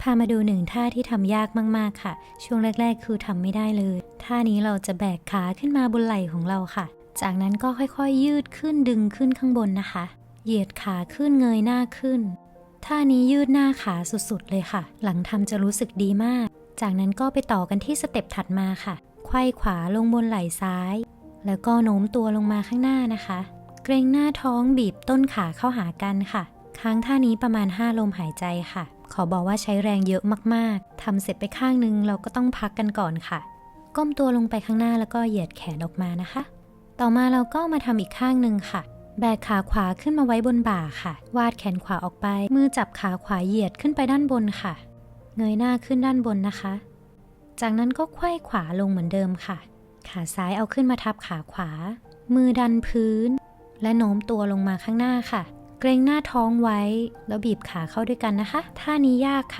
พามาดูหนึ่งท่าที่ทำยากมากๆค่ะ ช่วงแรก ๆ คือทำไม่ได้เลย ท่านี้เราจะแบกขาขึ้นมาบนไหล่ของเราค่ะ จากนั้นก็ค่อยๆยืดขึ้นดึงขึ้นข้างบนนะคะ เหยียดขาขึ้นเงยหน้าขึ้น ท่านี้ยืดหน้าขาสุดๆเลยค่ะ หลังทำจะรู้สึกดีมาก จากนั้นก็ไปต่อกันที่สเต็ปถัดมาค่ะไขว้ขวาลงบนไหล่ซ้าย แล้วก็โน้มตัวลงมาข้างหน้านะคะ เกรงหน้าท้องบีบต้นขาเข้าหากันค่ะ ค้างท่านี้ประมาณ 5 ลมหายใจค่ะ ขอบอกว่าใช้แรงเยอะมากๆทำเสร็จไปข้างนึงเราก็ต้องพักกันก่อนค่ะ ก้มตัวลงไปข้างหน้าแล้วก็เหยียดแขนออกมานะคะ ต่อมาเราก็มาทำอีกข้างหนึ่งค่ะ แบกขาขวาขึ้นมาไว้บนบ่าค่ะ วาดแขนขวาออกไป มือจับขาขวาเหยียดขึ้นไปด้านบนค่ะ เงยหน้าขึ้นด้านบนนะคะ จากนั้นก็ไขว้ขวาลงเหมือนเดิมค่ะ ขาซ้ายเอาขึ้นมาทับขาขวา มือดันพื้น และโน้มตัวลงมาข้างหน้าค่ะ เกรงหน้าท้องไว้ แล้วบีบขาเข้าด้วยกันนะคะ ท่านี้ยากค่ะ